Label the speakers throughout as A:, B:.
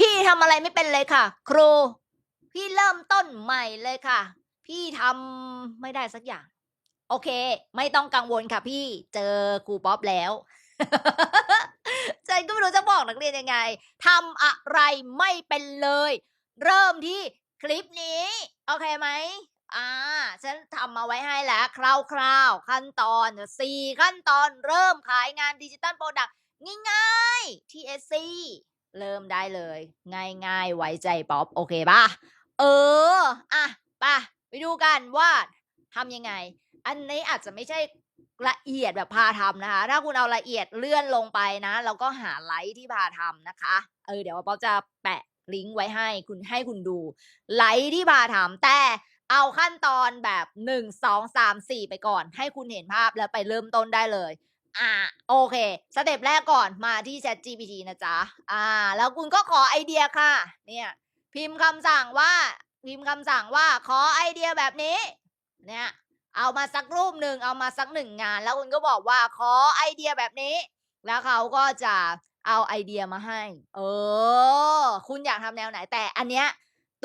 A: พี่ทำอะไรไม่เป็นเลยค่ะ ครู พี่เริ่มต้นใหม่เลยค่ะ พี่ทำไม่ได้สักอย่าง โอเค ไม่ต้องกังวลค่ะ พี่เจอครูป๊อปแล้วฉันก็ไม่รู้จะบอกนักเรียนยังไงทำอะไรไม่เป็นเลย เริ่มที่คลิปนี้ โอเคไหมอ่า ฉันทำมาไว้ให้แล้ว คร่าวๆ ขั้นตอนสี่ขั้นตอนเริ่มขายงานดิจิตอลโปรดักต์ง่ายๆ TSC เริ่มได้เลย ง่ายๆ ไว้ใจป๊อป โอเคป่ะเออ อะป่ะไปดูกันว่าทำยังไง อันนี้อาจจะไม่ใช่ละเอียดแบบพาทำนะคะ ถ้าคุณเอาละเอียดเลื่อนลงไปนะ แล้วก็หาไลค์ที่พาทำนะคะ เออ เดี๋ยวป๊อปจะแปะลิงก์ไว้ให้คุณให้คุณดู ไลค์ที่พาทำแต่เอาขั้นตอนแบบหนึ่งสองสามสี่ไปก่อน ให้คุณเห็นภาพแล้วไปเริ่มต้นได้เลย อ่าโอเค สเต็ปแรกก่อนมาที่ Chat GPT นะจ๊ะ อ่า แล้วคุณก็ขอไอเดียค่ะ เนี่ย พิมพ์คำสั่งว่า พิมพ์คำสั่งว่าขอไอเดียแบบนี้ เนี่ย เอามาสักรูปหนึ่งเอามาสักหนึ่งงาน แล้วคุณก็บอกว่าขอไอเดียแบบนี้ แล้วเขาก็จะเอาไอเดียมาให้ เออ คุณอยากทำแนวไหนแต่อันเนี้ย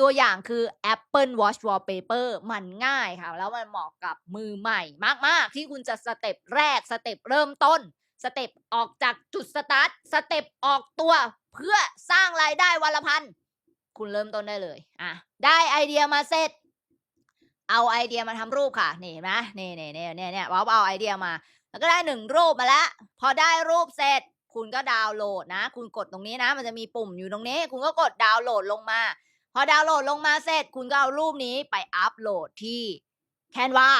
A: ตัวอย่างคือ Apple Watch Wallpaper มันง่ายค่ะ แล้วมันเหมาะกับมือใหม่มาก ๆ ที่คุณจะสเต็ปแรกสเต็ปเริ่มต้น สเต็ปออกจากจุดสตาร์ทสเต็ปออกตัว เพื่อสร้างรายได้วันละพันคุณเริ่มต้นได้เลยอะได้ไอเดียมาเสร็จ เอาไอเดียมาทำรูปค่ะ นี่เห็นไหมนี่นี่นี่นี่นี่ว่าเอาไอเดียมา แล้วก็ได้หนึ่งรูปมาแล้ว พอได้รูปเสร็จ คุณก็ดาวน์โหลดนะ คุณกดตรงนี้นะ มันจะมีปุ่มอยู่ตรงนี้ คุณก็กดดาวน์โหลดลงมา พอดาวน์โหลดลงมาเสร็จ คุณก็เอารูปนี้ไปอัปโหลดที่แคนวา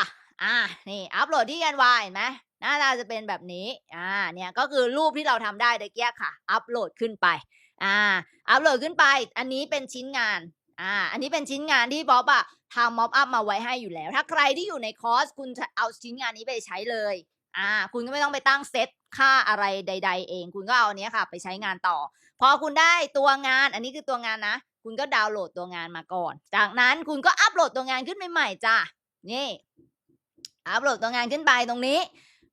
A: อ่านี่อัปโหลดที่แคนวาเห็นไหมหน้าตาจะเป็นแบบนี้อ่าเนี่ยก็คือรูปที่เราทำได้ตะเกียค่ะ อัปโหลดขึ้นไปอ่าอัปโหลดขึ้นไป อันนี้เป็นชิ้นงานอ่าอันนี้เป็นชิ้นงานที่บ๊อบอะทำม็อบอัพมาไว้ให้อยู่แล้ว ถ้าใครที่อยู่ในคอร์สคุณจะเอาชิ้นงานนี้ไปใช้เลยอ่าคุณก็ไม่ต้องไปตั้งเซตค่าอะไรใด ๆ เอง คุณก็เอาเนี้ยค่ะ ไปใช้งานต่อ พอคุณได้ตัวงาน อันนี้คือตัวงานนะ คุณก็ดาวน์โหลดตัวงานมาก่อน จากนั้นคุณก็อัปโหลดตัวงานขึ้นใหม่ๆจ้ะนี่อัปโหลดตัวงานขึ้นไปตรงนี้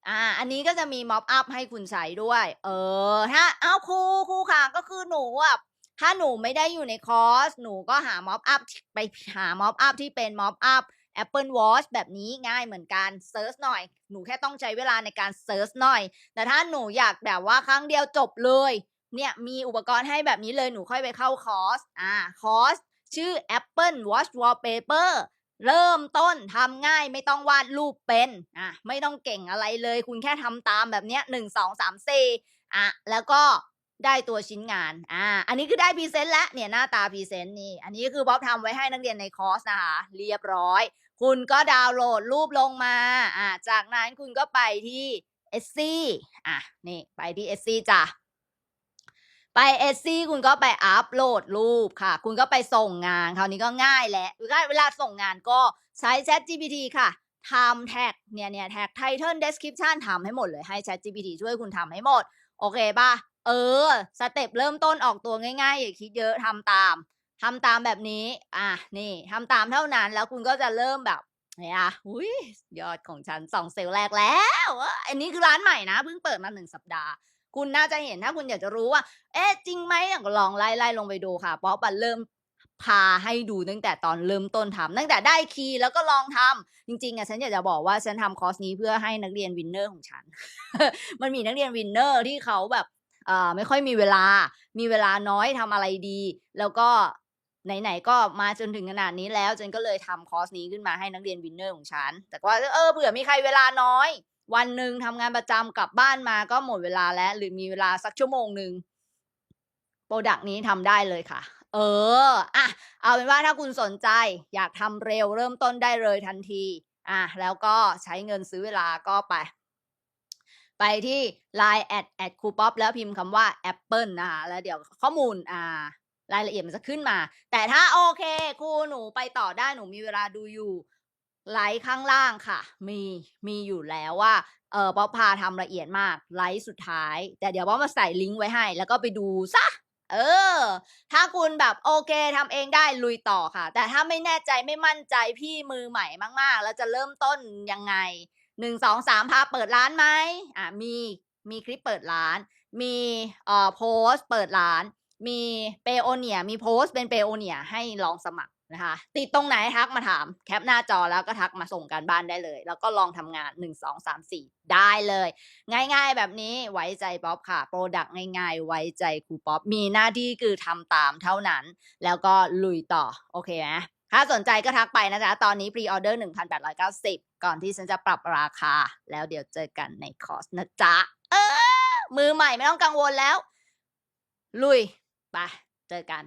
A: อ่าอันนี้ก็จะมีม็อบอัพให้คุณใช้ด้วย เออถ้าเอาครูครูค่ะก็คือหนูอะถ้าหนูไม่ได้อยู่ในคอร์สหนูก็หาม็อบอัพไปหาม็อบอัพที่เป็นม็อบอัพ Apple Watch แบบนี้ง่ายเหมือนกันเซิร์ชหน่อย หนูแค่ต้องใช้เวลาในการเซิร์ชหน่อย แต่ถ้าหนูอยากแบบว่าครั้งเดียวจบเลย เนี่ยมีอุปกรณ์ให้แบบนี้เลยหนูค่อยไปเข้าคอร์สอ่าคอร์สชื่อ Apple Watch Wallpaper เริ่มต้นทำง่ายไม่ต้องวาดรูปเป็นอะไม่ต้องเก่งอะไรเลย คุณแค่ทำตามแบบเนี้ยหนึ่งสองสามสี่อะแล้วก็ได้ตัวชิ้นงาน อ่า อันนี้คือได้พรีเซนต์แล้วเนี่ยหน้าตาพรีเซนต์นี่ อันนี้คือบ๊อบทำไว้ให้นักเรียนในคอร์สนะคะ เรียบร้อย คุณก็ดาวน์โหลดรูปลงมา อ่า จากนั้นคุณก็ไปที่เอซี่อะ นี่ ไปที่เอซี่จ้ะ ไปเอซี่คุณก็ไปอัปโหลดรูปค่ะ คุณก็ไปส่งงานคราวนี้ก็ง่ายแล้วเวลาส่งงานก็ใช้ Chat GPT ค่ะทำแท็กเนี่ยเนี่ยแท็ก Title Description ทำให้หมดเลยให้ Chat GPT ช่วยคุณทำให้หมด โอเคป่ะ เออ สเต็ปเริ่มต้นออกตัวง่ายๆ อย่าคิดเยอะทำตามทำตามแบบนี้ อะ นี่ทำตามเท่านั้นแล้วคุณก็จะเริ่มแบบเนี่ยอุ้ยยอดของฉันสองเซลล์แรกแล้ว อันนี้คือร้านใหม่นะเพิ่งเปิดมาหนึ่งสัปดาห์ คุณน่าจะเห็นถ้าคุณอยากจะรู้ว่า เอ๊ะจริงไหมก็ลองไล่ไล่ลงไปดูค่ะเพราะปันเริ่มพาให้ดูตั้งแต่ตอนเริ่มต้นทำตั้งแต่ได้คีย์แล้วก็ลองทำจริงๆอะฉันอยากจะบอกว่าฉันทำคอร์สนี้เพื่อให้นักเรียนวินเนอร์ของฉัน มันมีนักเรียนวินเนอร์ที่เขาแบบเอ่อไม่ค่อยมีเวลา มีเวลาน้อยทำอะไรดี แล้วก็ไหนๆก็มาจนถึงขนาดนี้แล้ว ฉันก็เลยทำคอร์สนี้ขึ้นมาให้นักเรียนวินเนอร์ของฉัน แต่ว่าเออเผื่อมีใครเวลาน้อย วันหนึ่งทำงานประจำกลับบ้านมาก็หมดเวลาแล้ว หรือมีเวลาสักชั่วโมงหนึ่งโปรดักต์นี้ทำได้เลยค่ะ เอออะเอาเป็นว่าถ้าคุณสนใจ อยากทำเร็วเริ่มต้นได้เลยทันที อะแล้วก็ใช้เงินซื้อเวลาก็ไป ไปที่ Line แอดแอดคูป๊อปแล้วพิมพ์คำว่า Apple นะคะแล้วเดี๋ยวข้อมูลอ่ารายละเอียดมันจะขึ้นมา แต่ถ้าโอเคครูหนูไปต่อได้หนูมีเวลาดูอยู่ ไลค์ข้างล่างค่ะ มีมีอยู่แล้วว่าเออป๊อปพาทำละเอียดมากไลค์สุดท้าย แต่เดี๋ยวป๊อปมาใส่ลิงก์ไว้ให้ แล้วก็ไปดูซะเออ ถ้าคุณแบบโอเคทำเองได้ลุยต่อค่ะ แต่ถ้าไม่แน่ใจไม่มั่นใจพี่มือใหม่มากๆ แล้วจะเริ่มต้นยังไงหนึ่งสองสามพาเปิดร้านไหมอะมีมีคลิปเปิดร้าน มีเอ่อโพสเปิดร้าน มีเปโอเนียมีโพสเป็นเปโอเนียให้ลองสมัคร นะคะ ติดตรงไหนทักมาถาม แคปหน้าจอแล้วก็ทักมาส่งการบ้านได้เลย แล้วก็ลองทำงาน 1 2 3 4 ได้เลย ง่ายๆแบบนี้ไว้ใจป๊อปค่ะ โปรดักต์ง่ายๆ ไว้ใจครูป๊อป มีหน้าที่คือทำตามเท่านั้น แล้วก็ลุยต่อ โอเคไหมถ้าสนใจก็ทักไปนะจ๊ะ ตอนนี้พรีออเดอร์ 1,890 ก่อนที่ฉันจะปรับราคา แล้วเดี๋ยวเจอกันในคอร์สนะจ๊ะ เออ มือใหม่ไม่ต้องกังวลแล้ว ลุย ไป เจอกัน